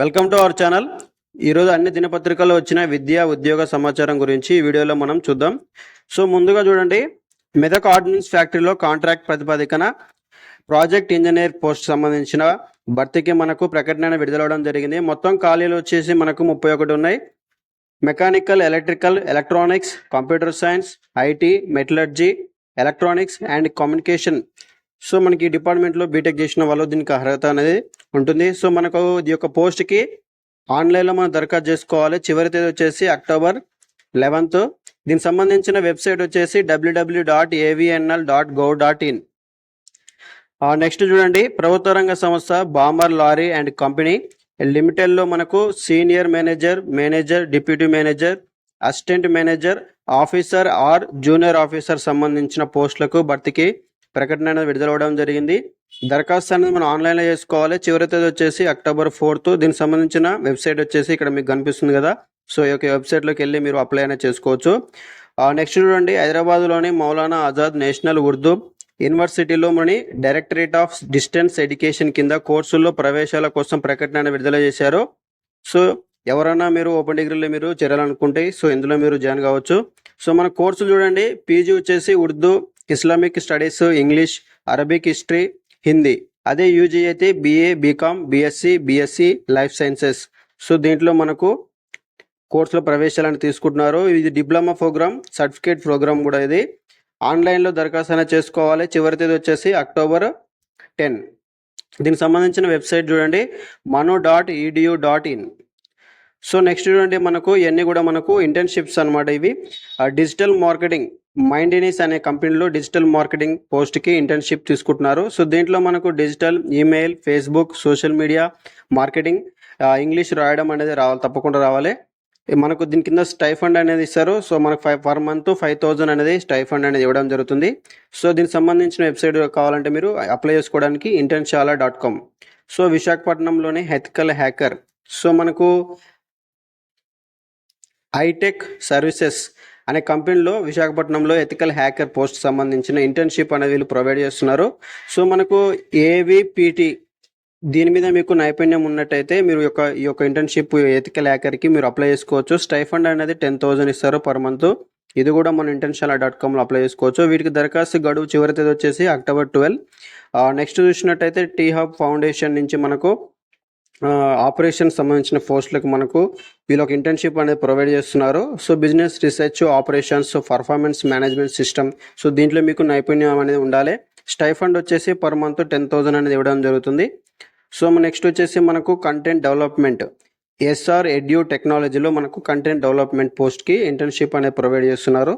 Welcome to our channel. ఈరోజు అన్ని దినపత్రికల్లో వచ్చిన విద్యా ఉద్యోగ సమాచారం గురించి ఈ వీడియోలో మనం చూద్దాం. సో ముందుగా చూడండి. మెదక్ ఆర్డినెన్స్ ఫ్యాక్టరీలో కాంట్రాక్ట్ ప్రతిపాదికన ప్రాజెక్ట్ ఇంజనీర్ పోస్ట్ సంబంధించిన భర్తీకి మనకు ప్రకటన విడుదలవడం జరిగింది. మొత్తం ఖాళీలు వచ్చేసి మనకు ముప్పై ఒకటి ఉన్నాయి. Mechanical electrical electronics computer science IT metallurgy electronics and communication so మనకి డిపార్ట్మెంట్లో బీటెక్ చేసిన వాళ్ళు దీనికి అర్హత అనేది ఉంటుంది. సో మనకు ఈ యొక్క పోస్ట్కి ఆన్లైన్లో మనం దరఖాస్తు చేసుకోవాలి. చివరి తేదీ వచ్చేసి అక్టోబర్ లెవెన్త్. దీనికి సంబంధించిన వెబ్సైట్ వచ్చేసి WWW dot AVNL dot gov dot in next చూడండి. ప్రభుత్వ రంగ సంస్థ బామర్ లారీ అండ్ కంపెనీ. లిమిటెడ్లో మనకు senior manager manager deputy manager assistant manager officer or junior officer సంబంధించిన పోస్టులకు భర్తీకి ప్రకటన అనేది విడుదలవడం జరిగింది. దరఖాస్తు అనేది మనం ఆన్లైన్లో చేసుకోవాలి. చివరి తేదీ వచ్చేసి అక్టోబర్ ఫోర్త్. దీనికి సంబంధించిన వెబ్సైట్ వచ్చేసి ఇక్కడ మీకు కనిపిస్తుంది కదా. సో ఈ యొక్క వెబ్సైట్లోకి వెళ్ళి మీరు అప్లై అనేది చేసుకోవచ్చు. నెక్స్ట్ చూడండి. హైదరాబాద్లోని మౌలానా ఆజాద్ నేషనల్ ఉర్దూ యూనివర్సిటీలో మని డైరెక్టరేట్ ఆఫ్ డిస్టెన్స్ ఎడ్యుకేషన్ కింద కోర్సుల్లో ప్రవేశాల కోసం ప్రకటన విడుదల చేశారు. సో ఎవరైనా మీరు ఓపెన్ డిగ్రీలో మీరు చేరాలనుకుంటే సో ఇందులో మీరు జాయిన్ కావచ్చు. సో మన కోర్సులు చూడండి. పీజీ వచ్చేసి Urdu Islamic studies English Arabic history Hindi. అదే యూజీ అయితే BA B Com B Sc B Sc life sciences so దీంట్లో మనకు కోర్సులో ప్రవేశాలను తీసుకుంటున్నారు. ఇది డిప్లొమా ప్రోగ్రామ్ సర్టిఫికేట్ ప్రోగ్రామ్ కూడా ఇది. ఆన్లైన్లో దరఖాస్తు అయినా చేసుకోవాలి. చివరి తేదీ వచ్చేసి అక్టోబర్ టెన్. దీనికి సంబంధించిన వెబ్సైట్ చూడండి. Manuu dot edu dot in. So next చూడండి మనకు ఇవన్నీ కూడా మనకు ఇంటర్న్షిప్స్ అనమాట ఇవి. Digital marketing. మైండినీస్ అనే కంపెనీలో డిజిటల్ మార్కెటింగ్ పోస్ట్కి ఇంటర్న్షిప్ తీసుకుంటున్నారు. సో దీంట్లో మనకు digital email Facebook social media marketing English రాయడం అనేది రావాలి తప్పకుండా రావాలి. మనకు దీని కింద స్టైఫండ్ అనేది ఇస్తారు. సో మనకు five per month five thousand అనేది స్టైఫండ్ అనేది ఇవ్వడం జరుగుతుంది. సో దీనికి సంబంధించిన వెబ్సైట్ కావాలంటే మీరు అప్లై చేసుకోవడానికి ఇంటర్న్షాలా డాట్ కామ్ సో విశాఖపట్నంలోని హెథికల్ హ్యాకర్. సో మనకు హైటెక్ సర్వీసెస్ అనే కంపెనీలో విశాఖపట్నంలో ఎథికల్ హ్యాకర్ పోస్ట్ సంబంధించిన ఇంటర్న్షిప్ అనేది వీళ్ళు ప్రొవైడ్ చేస్తున్నారు. సో మనకు ఏవిపిటి దీని మీద మీకు నైపుణ్యం ఉన్నట్టయితే మీరు యొక్క ఈ యొక్క ఇంటర్న్షిప్ ఎథికల్ హ్యాకర్కి మీరు అప్లై చేసుకోవచ్చు. స్టైఫండ్ అనేది టెన్ థౌజండ్ ఇస్తారు పర్ మంత్. ఇది కూడా మన ఇంటర్న్షాల డాట్ కామ్లో అప్లై చేసుకోవచ్చు. వీటికి దరఖాస్తు గడువు చివరి తేదీ వచ్చేసి అక్టోబర్ ట్వెల్వ్. నెక్స్ట్ చూసినట్టయితే టీ హబ్ ఫౌండేషన్ నుంచి మనకు ఆపరేషన్ సంబంధించిన పోస్టులకు మనకు వీళ్ళు ఒక ఇంటర్న్షిప్ అనేది ప్రొవైడ్ చేస్తున్నారు. So business research operations performance management system so దీంట్లో మీకు నైపుణ్యం అనేది ఉండాలి. స్టైఫండ్ వచ్చేసి పర్ మంత్ టెన్ థౌజండ్ అనేది ఇవ్వడం జరుగుతుంది. సో నెక్స్ట్ వచ్చేసి మనకు కంటెంట్ డెవలప్మెంట్ ఎస్ఆర్ ఎడ్యూ టెక్నాలజీలో మనకు కంటెంట్ డెవలప్మెంట్ పోస్ట్కి ఇంటర్న్షిప్ అనేది ప్రొవైడ్ చేస్తున్నారు.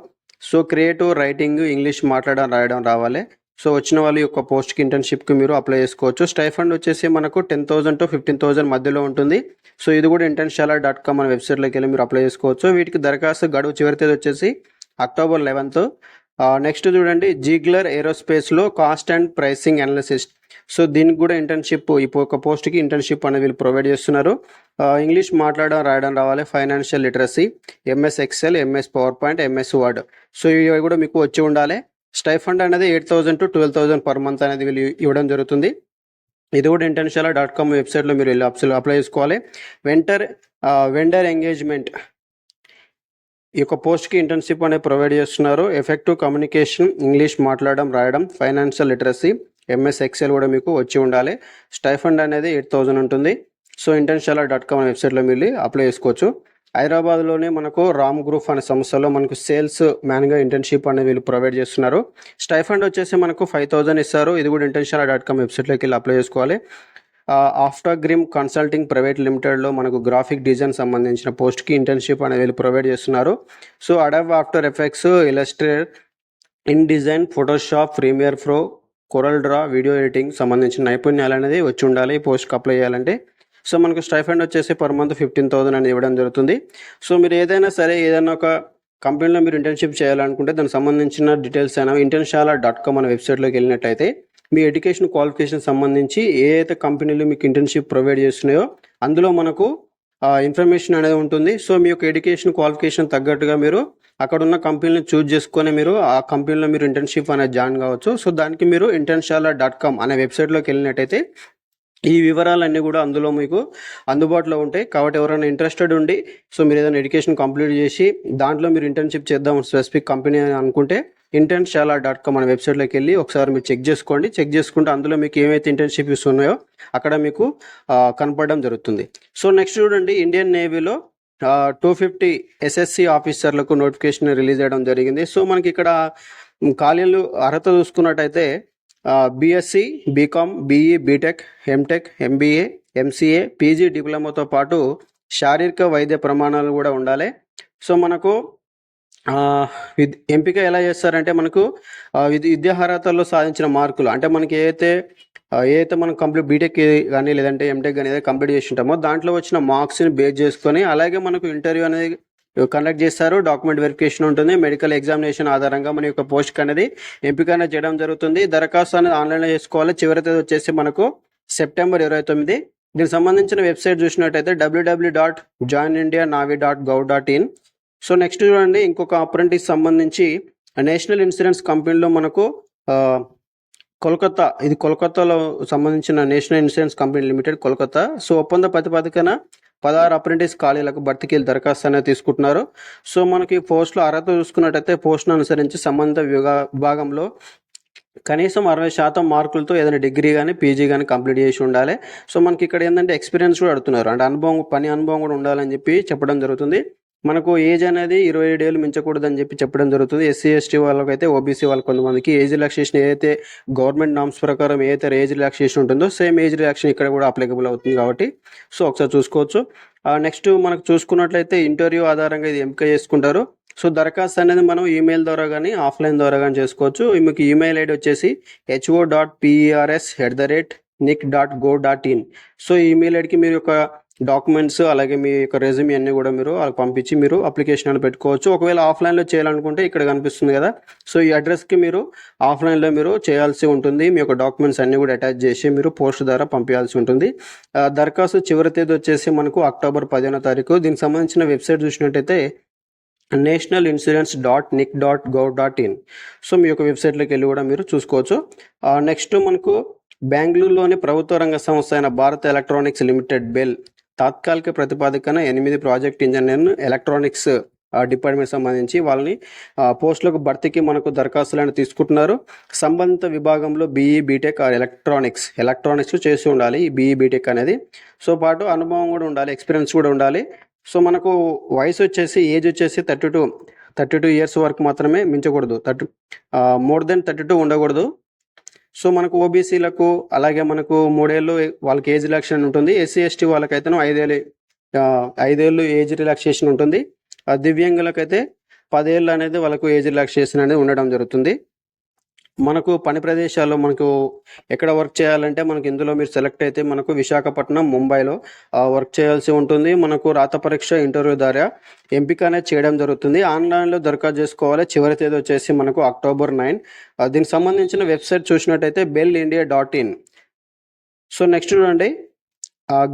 సో క్రియేటివ్ రైటింగ్ ఇంగ్లీష్ మాట్లాడడం రాయడం రావాలి. సో వచ్చిన వాళ్ళు యొక్క పోస్ట్కి ఇంటర్న్షిప్కి మీరు అప్లై చేసుకోవచ్చు. స్టైఫండ్ వచ్చేసి మనకు ten thousand to fifteen thousand మధ్యలో ఉంటుంది. సో ఇది కూడా ఇంటర్న్షాలా డాట్ కామ్ అనే వెబ్సైట్లోకి వెళ్ళి మీరు అప్లై చేసుకోవచ్చు. వీటికి దరఖాస్తు గడువు చివరి తేదీ వచ్చేసి అక్టోబర్ లెవెన్త్ నెక్స్ట్ చూడండి Ziegler ఏరోస్పేస్లో cost and pricing analysis so దీనికి కూడా ఇంటర్న్షిప్ ఇప్పుడు ఒక పోస్ట్కి ఇంటర్న్షిప్ అనేది వీళ్ళు ప్రొవైడ్ చేస్తున్నారు. ఇంగ్లీష్ మాట్లాడడం రాయడం రావాలి. Financial literacy MS Excel MS PowerPoint MS Word so ఇవి కూడా మీకు వచ్చి ఉండాలి. స్టైఫండ్ అనేది eight thousand to twelve thousand per month అనేది వీళ్ళు ఇవ్వడం జరుగుతుంది. ఇది కూడా ఇంటర్నేషనల్ డాట్ కామ్ వెబ్సైట్లో మీరు వెళ్ళి అప్సల్ అప్లై చేసుకోవాలి. వెంటర్ వెండర్ ఎంగేజ్మెంట్ ఈ యొక్క పోస్ట్కి ఇంటర్న్షిప్ అనేది ప్రొవైడ్ చేస్తున్నారు. ఎఫెక్టివ్ కమ్యూనికేషన్ ఇంగ్లీష్ మాట్లాడడం రాయడం ఫైనాన్షియల్ లిటరసీ ఎంఎస్ ఎక్సెల్ కూడా మీకు వచ్చి ఉండాలి. స్టైఫండ్ అనేది ఎయిట్ థౌజండ్ ఉంటుంది. సో ఇంటర్న్షాలా డాట్ కామ్ వెబ్సైట్లో మీరు అప్లై చేసుకోవచ్చు. హైదరాబాద్లోనే మనకు రామ్ గ్రూప్ అనే సంస్థలో మనకు సేల్స్ మ్యాన్గా ఇంటర్న్షిప్ అనేది వీళ్ళు ప్రొవైడ్ చేస్తున్నారు. స్టైఫండ్ వచ్చేసి మనకు ఫైవ్ థౌజండ్ ఇస్తారు. ఇది కూడా ఇంటర్న్షాలా డాట్ కామ్ వెబ్సైట్లోకి వెళ్ళి అప్లై చేసుకోవాలి. ఆఫ్టర్ గ్రిమ్ కన్సల్టింగ్ ప్రైవేట్ లిమిటెడ్లో మనకు గ్రాఫిక్ డిజైన్ సంబంధించిన పోస్ట్కి ఇంటర్న్షిప్ అనేది వీళ్ళు ప్రొవైడ్ చేస్తున్నారు. So Adobe after effects Illustrator design Photoshop Premiere Pro Corel Draw video editing సంబంధించిన నైపుణ్యాలు అనేది వచ్చి ఉండాలి. ఈ పోస్ట్కి అప్లై చేయాలంటే సో మనకు స్టైఫండ్ వచ్చేసి పర్ మంత్ ఫిఫ్టీన్ థౌసండ్ అనేది ఇవ్వడం జరుగుతుంది. సో మీరు ఏదైనా సరే ఏదైనా ఒక కంపెనీలో మీరు ఇంటర్న్షిప్ చేయాలనుకుంటే దానికి సంబంధించిన డీటెయిల్స్ అయినా ఇంటర్న్షాలా డాట్ కామ్ అనే వెబ్సైట్లోకి వెళ్ళినట్టయితే మీ ఎడ్యుకేషన్ క్వాలిఫికేషన్ సంబంధించి ఏ అయితే కంపెనీలు మీకు ఇంటర్న్షిప్ ప్రొవైడ్ చేస్తున్నాయో అందులో మనకు ఇన్ఫర్మేషన్ అనేది ఉంటుంది. సో మీ యొక్క ఎడ్యుకేషన్ క్వాలిఫికేషన్ తగ్గట్టుగా మీరు అక్కడ ఉన్న కంపెనీని చూజ్ చేసుకొని మీరు ఆ కంపెనీలో మీరు ఇంటర్న్షిప్ అనేది జాయిన్ కావచ్చు. సో దానికి మీరు ఇంటర్న్షాలా డాట్ కామ్ అనే వెబ్సైట్లోకి వెళ్ళినట్టయితే ఈ వివరాలన్నీ కూడా అందులో మీకు అందుబాటులో ఉంటాయి. కాబట్టి ఎవరైనా ఇంట్రెస్టెడ్ ఉండి సో మీరు ఏదైనా ఎడ్యుకేషన్ కంప్లీట్ చేసి దాంట్లో మీరు ఇంటర్న్షిప్ చేద్దాం స్పెసిఫిక్ కంపెనీ అని అనుకుంటే ఇంటర్న్షాలా డాట్ కామ్ అనే వెబ్సైట్లోకి వెళ్ళి ఒకసారి మీరు చెక్ చేసుకోండి. చెక్ చేసుకుంటే అందులో మీకు ఏమైతే ఇంటర్న్షిప్ ఉన్నాయో అక్కడ మీకు కనపడడం జరుగుతుంది. సో నెక్స్ట్ చూడండి ఇండియన్ నేవీలో టూ ఫిఫ్టీ ఎస్ఎస్సి ఆఫీసర్లకు నోటిఫికేషన్ రిలీజ్ చేయడం జరిగింది. సో మనకి ఇక్కడ ఖాళీలు అర్హత చూసుకున్నట్టయితే BSc BCom BE BTech MTech MBA MCA PG డిప్లొమాతో పాటు శారీరక వైద్య ప్రమాణాలు కూడా ఉండాలి. సో మనకు విద్- ఎంపిక ఎలా చేస్తారంటే మనకు విద్యా విద్- సాధించిన మార్కులు అంటే మనకి ఏదైతే ఏదైతే మనం కంప్లీట్ బీటెక్ కానీ లేదంటే ఎంటెక్ కానీ ఏదైతే కంప్లీట్ చేసి ఉంటామో దాంట్లో వచ్చిన మార్క్స్ని బేస్ చేసుకొని అలాగే మనకు ఇంటర్వ్యూ అనేది కండక్ట్ చేస్తారు. డాక్యుమెంట్ వెరిఫికేషన్ ఉంటుంది. మెడికల్ ఎగ్జామినేషన్ ఆధారంగా మన యొక్క పోస్ట్ అనేది ఎంపిక అనేది చేయడం జరుగుతుంది. దరఖాస్తు అనేది ఆన్లైన్లో చేసుకోవాలి. చివరి తేదీ వచ్చేసి మనకు సెప్టెంబర్ ఇరవై తొమ్మిది. దీనికి సంబంధించిన వెబ్సైట్ చూసినట్టయితే WW dot join India navy dot gov dot in so next చూడండి. ఇంకొక అప్రెంటిస్ సంబంధించి నేషనల్ ఇన్సూరెన్స్ కంపెనీలో మనకు కోల్కతా ఇది కోల్కతాలో సంబంధించిన national insurance company limited Kolkata. So ఒప్పంద ప్రతిపాదికన పదహారు అప్రెంటిస్ ఖాళీలకు భర్తీకి దరఖాస్తు అనేది తీసుకుంటున్నారు. సో మనకి పోస్టులు అర్హత చూసుకున్నట్టయితే పోస్టును అనుసరించి సంబంధిత విభా- విభాగంలో కనీసం అరవై శాతం మార్కులతో ఏదైనా డిగ్రీ కానీ పీజీ కానీ కంప్లీట్ చేసి ఉండాలి. సో మనకి ఇక్కడ ఏంటంటే ఎక్స్పీరియన్స్ కూడా అడుగుతున్నారు. అంటే అనుభవం పని అనుభవం కూడా ఉండాలని చెప్పి చెప్పడం జరుగుతుంది. మనకు ఏజ్ అనేది ఇరవై ఏడు ఏళ్ళు మించకూడదని చెప్పి చెప్పడం జరుగుతుంది. ఎస్సీ ఎస్టీ వాళ్ళకైతే ఓబీసీ వాళ్ళ కొంతమందికి ఏజ్ రిలాక్సేషన్ ఏదైతే గవర్నమెంట్ నామ్స్ ప్రకారం ఏదైతే ఏజ్ రిలాక్సేషన్ ఉంటుందో సేమ్ ఏజ్ రిలాక్సేషన్ ఇక్కడ కూడా అప్లికబుల్ అవుతుంది కాబట్టి సో ఒకసారి చూసుకోవచ్చు. నెక్స్ట్ మనకు చూసుకున్నట్లయితే ఇంటర్వ్యూ ఆధారంగా ఇది ఎంపిక చేసుకుంటారు. సో దరఖాస్తు అనేది మనం ఈమెయిల్ ద్వారా కానీ ఆఫ్లైన్ ద్వారా కానీ చేసుకోవచ్చు. మీకు ఈమెయిల్ ఐడి వచ్చేసి HO dot PERS at the rate NIC dot go dot in. So email ఐడికి మీరు యొక్క డాక్యుమెంట్స్ అలాగే మీ యొక్క రెజ్యూమ్ అన్నీ కూడా మీరు వాళ్ళకి పంపించి మీరు అప్లికేషన్ అని పెట్టుకోవచ్చు. ఒకవేళ ఆఫ్లైన్లో చేయాలనుకుంటే ఇక్కడ కనిపిస్తుంది కదా. సో ఈ అడ్రస్కి మీరు ఆఫ్లైన్లో మీరు చేయాల్సి ఉంటుంది. మీ యొక్క డాక్యుమెంట్స్ అన్నీ కూడా అటాచ్ చేసి మీరు పోస్ట్ ద్వారా పంపించాల్సి ఉంటుంది. దరఖాస్తు చివరి తేదీ వచ్చేసి మనకు అక్టోబర్ పదిహేనో తారీఖు. దీనికి సంబంధించిన వెబ్సైట్ చూసినట్టయితే national insurance dot NIC dot gov dot in so మీ యొక్క వెబ్సైట్లోకి వెళ్ళి కూడా మీరు చూసుకోవచ్చు. నెక్స్ట్ మనకు బెంగళూరులోని ప్రభుత్వ రంగ సంస్థ అయిన భారత్ ఎలక్ట్రానిక్స్ లిమిటెడ్ బెల్ తాత్కాలిక ప్రతిపాదికన ఎనిమిది ప్రాజెక్ట్ ఇంజనీర్ ఎలక్ట్రానిక్స్ డిపార్ట్మెంట్ సంబంధించి వాళ్ళని పోస్టులకు భర్తీకి మనకు దరఖాస్తులను తీసుకుంటున్నారు. సంబంధిత విభాగంలో BE BTech or electronics electronics చేసి ఉండాలి ఈ బీఈ బీటెక్ అనేది. సో పాటు అనుభవం కూడా ఉండాలి ఎక్స్పీరియన్స్ కూడా ఉండాలి. సో మనకు వయసు వచ్చేసి ఏజ్ వచ్చేసి thirty two thirty two years వరకు మాత్రమే మించకూడదు. Thirty more than thirty two ఉండకూడదు. సో మనకు ఓబీసీలకు అలాగే మనకు మూడేళ్ళు వాళ్ళకి ఏజ్ రిలాక్సేషన్ ఉంటుంది. ఎస్సీ ఎస్టీ వాళ్ళకైతేనో ఐదేళ్ళు ఐదేళ్ళు ఏజ్ రిలాక్సేషన్ ఉంటుంది. ఆ, దివ్యాంగులకైతే పదేళ్ళు అనేది వాళ్ళకు ఏజ్ రిలాక్సేషన్ అనేది ఉండడం జరుగుతుంది. మనకు పని ప్రదేశాల్లో మనకు ఎక్కడ వర్క్ చేయాలంటే మనకు ఇందులో మీరు సెలెక్ట్ అయితే మనకు విశాఖపట్నం ముంబైలో వర్క్ చేయాల్సి ఉంటుంది. మనకు రాత పరీక్ష ఇంటర్వ్యూ ద్వారా ఎంపిక అనేది చేయడం జరుగుతుంది. ఆన్లైన్లో దరఖాస్తు చేసుకోవాలి. చివరి తేదీ వచ్చేసి మనకు అక్టోబర్ నైన్. దీనికి సంబంధించిన వెబ్సైట్ చూసినట్టయితే BEL India dot in so next చూడండి.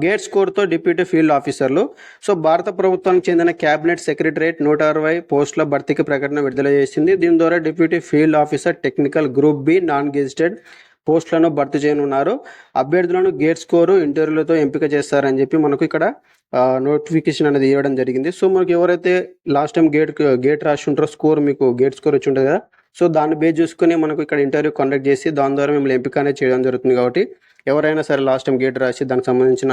గేట్ స్కోర్తో డిప్యూటీ ఫీల్డ్ ఆఫీసర్లు. సో భారత ప్రభుత్వానికి చెందిన క్యాబినెట్ సెక్రటరేట్ నూట అరవై పోస్టుల భర్తీకి ప్రకటన విడుదల చేసింది. దీని ద్వారా deputy field officer technical group B non gazetted పోస్టులను భర్తీ చేయనున్నారు. అభ్యర్థులను గేట్ స్కోరు ఇంటర్వ్యూలతో ఎంపిక చేస్తారని చెప్పి మనకు ఇక్కడ నోటిఫికేషన్ అనేది ఇవ్వడం జరిగింది. సో మనకు ఎవరైతే లాస్ట్ టైం గేట్ గేట్ రాసి ఉంటారో స్కోర్ మీకు గేట్ స్కోర్ వచ్చి ఉంటుంది కదా. సో దాన్ని బేస్ చూసుకుని మనకు ఇక్కడ ఇంటర్వ్యూ కండక్ట్ చేసి దాని ద్వారా మిమ్మల్ని ఎంపిక అనేది చేయడం జరుగుతుంది కాబట్టి. ఎవరైనా సరే లాస్ట్ టైం గేట్ రాసి దానికి సంబంధించిన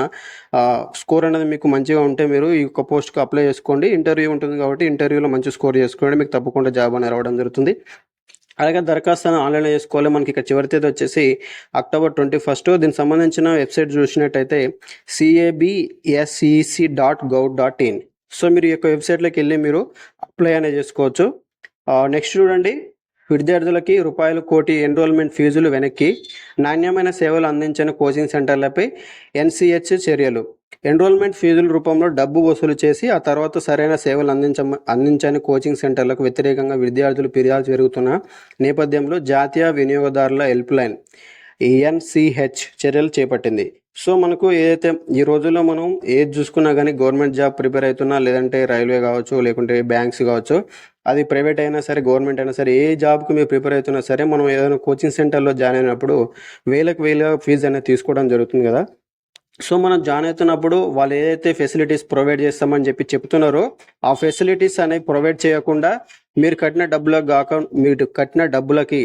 స్కోర్ అనేది మీకు మంచిగా ఉంటే మీరు ఈ యొక్క పోస్ట్కి అప్లై చేసుకోండి. ఇంటర్వ్యూ ఉంటుంది కాబట్టి ఇంటర్వ్యూలో మంచి స్కోర్ చేసుకోండి. మీకు తప్పకుండా జాబ్ అనేది రావడం జరుగుతుంది. అలాగే దరఖాస్తు ఆన్లైన్లో చేసుకోవాలి. మనకి ఇక్కడ చివరి తేదీ వచ్చేసి అక్టోబర్ ట్వంటీ ఫస్ట్. దీనికి సంబంధించిన వెబ్సైట్ చూసినట్టయితే CABSEC dot gov dot in so మీరు ఈ యొక్క వెబ్సైట్లోకి వెళ్ళి మీరు అప్లై అనేది చేసుకోవచ్చు. నెక్స్ట్ చూడండి. విద్యార్థులకి రూపాయలు కోటి ఎన్రోల్మెంట్ ఫీజులు వెనక్కి నాణ్యమైన సేవలు అందించని కోచింగ్ సెంటర్లపై ఎన్సిహెచ్ చర్యలు. ఎన్రోల్మెంట్ ఫీజుల రూపంలో డబ్బు వసూలు చేసి ఆ తర్వాత సరైన సేవలు అందించ అందించని కోచింగ్ సెంటర్లకు వ్యతిరేకంగా విద్యార్థులు ఫిర్యాదు జరుగుతున్న నేపథ్యంలో జాతీయ వినియోగదారుల హెల్ప్ లైన్ ఎన్సిహెచ్ చర్యలు చేపట్టింది. సో మనకు ఏదైతే ఈ రోజుల్లో మనం ఏది చూసుకున్నా కానీ గవర్నమెంట్ జాబ్ ప్రిపేర్ అవుతున్నా లేదంటే రైల్వే కావచ్చు లేకుంటే బ్యాంక్స్ కావచ్చు అది ప్రైవేట్ అయినా సరే గవర్నమెంట్ అయినా సరే ఏ జాబ్కి మీరు ప్రిపేర్ అవుతున్నా సరే మనం ఏదైనా కోచింగ్ సెంటర్లో జాయిన్ అయినప్పుడు వేలకు వేల ఫీజు అనేది తీసుకోవడం జరుగుతుంది కదా. సో మనం జాయిన్ అవుతున్నప్పుడు వాళ్ళు ఏదైతే ఫెసిలిటీస్ ప్రొవైడ్ చేస్తామని చెప్పి చెప్తున్నారో ఆ ఫెసిలిటీస్ అనేవి ప్రొవైడ్ చేయకుండా మీరు కట్టిన డబ్బులకు కాక మీరు కట్టిన డబ్బులకి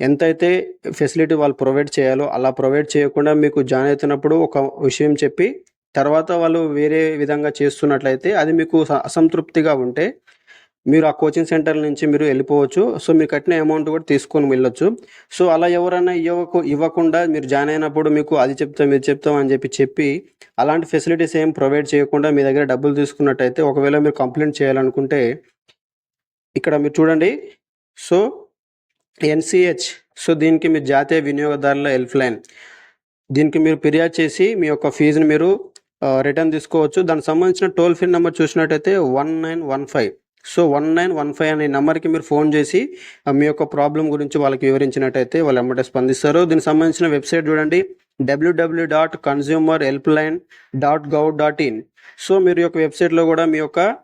ఎంతైతే ఫెసిలిటీ వాళ్ళు ప్రొవైడ్ చేయాలో అలా ప్రొవైడ్ చేయకుండా మీకు జాయిన్ అవుతున్నప్పుడు ఒక విషయం చెప్పి తర్వాత వాళ్ళు వేరే విధంగా చేస్తున్నట్లయితే అది మీకు స- అసంతృప్తిగా ఉంటే మీరు ఆ కోచింగ్ సెంటర్ నుంచి మీరు వెళ్ళిపోవచ్చు. సో మీరు కట్టిన అమౌంట్ కూడా తీసుకొని వెళ్ళొచ్చు. సో అలా ఎవరైనా ఇవ్వకు ఇవ్వకుండా మీరు జాయిన్ అయినప్పుడు మీకు అది చెప్తాం ఇది చెప్తాం అని చెప్పి చెప్పి అలాంటి ఫెసిలిటీస్ ఏం ప్రొవైడ్ చేయకుండా మీ దగ్గర డబ్బులు తీసుకున్నట్టయితే ఒకవేళ మీరు కంప్లైంట్ చేయాలనుకుంటే ఇక్కడ మీరు చూడండి. సో ఎన్సిహెచ్ సో దీనికి మీ జాతీయ వినియోగదారుల హెల్ప్ లైన్ దీనికి మీరు ఫిర్యాదు చేసి మీ యొక్క ఫీజుని మీరు రిటర్న్ తీసుకోవచ్చు. దానికి సంబంధించిన టోల్ ఫ్రీ నెంబర్ చూసినట్టయితే one nine one five so one nine one five అనే నెంబర్కి మీరు ఫోన్ చేసి మీ యొక్క ప్రాబ్లం గురించి వాళ్ళకి వివరించినట్టయితే వాళ్ళు ఎమ్మటే స్పందిస్తారు. దీనికి సంబంధించిన వెబ్సైట్ చూడండి WW dot consumer helpline dot gov dot in so మీరు యొక్క వెబ్సైట్లో కూడా మీ యొక్క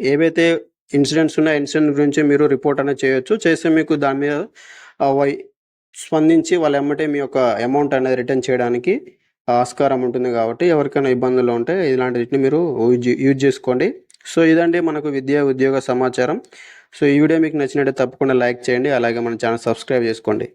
ఏవైతే ఇన్సిడెంట్స్ ఉన్నాయో ఇన్సిడెంట్ గురించి మీరు రిపోర్ట్ అనేది చేయొచ్చు. చేస్తే మీకు దాని మీద వై- స్పందించి వాళ్ళ ఎమ్మటే మీ యొక్క అమౌంట్ అనేది రిటర్న్ చేయడానికి ఆస్కారం ఉంటుంది కాబట్టి ఎవరికైనా ఇబ్బందులు ఉంటే ఇలాంటిని మీరు యూజ్ యూజ్ చేసుకోండి. సో ఇదండి మనకు విద్యా ఉద్యోగ సమాచారం. సో ఈ వీడియో మీకు నచ్చినట్టు తప్పకుండా లైక్ చేయండి అలాగే మన ఛానల్ సబ్స్క్రైబ్ చేసుకోండి.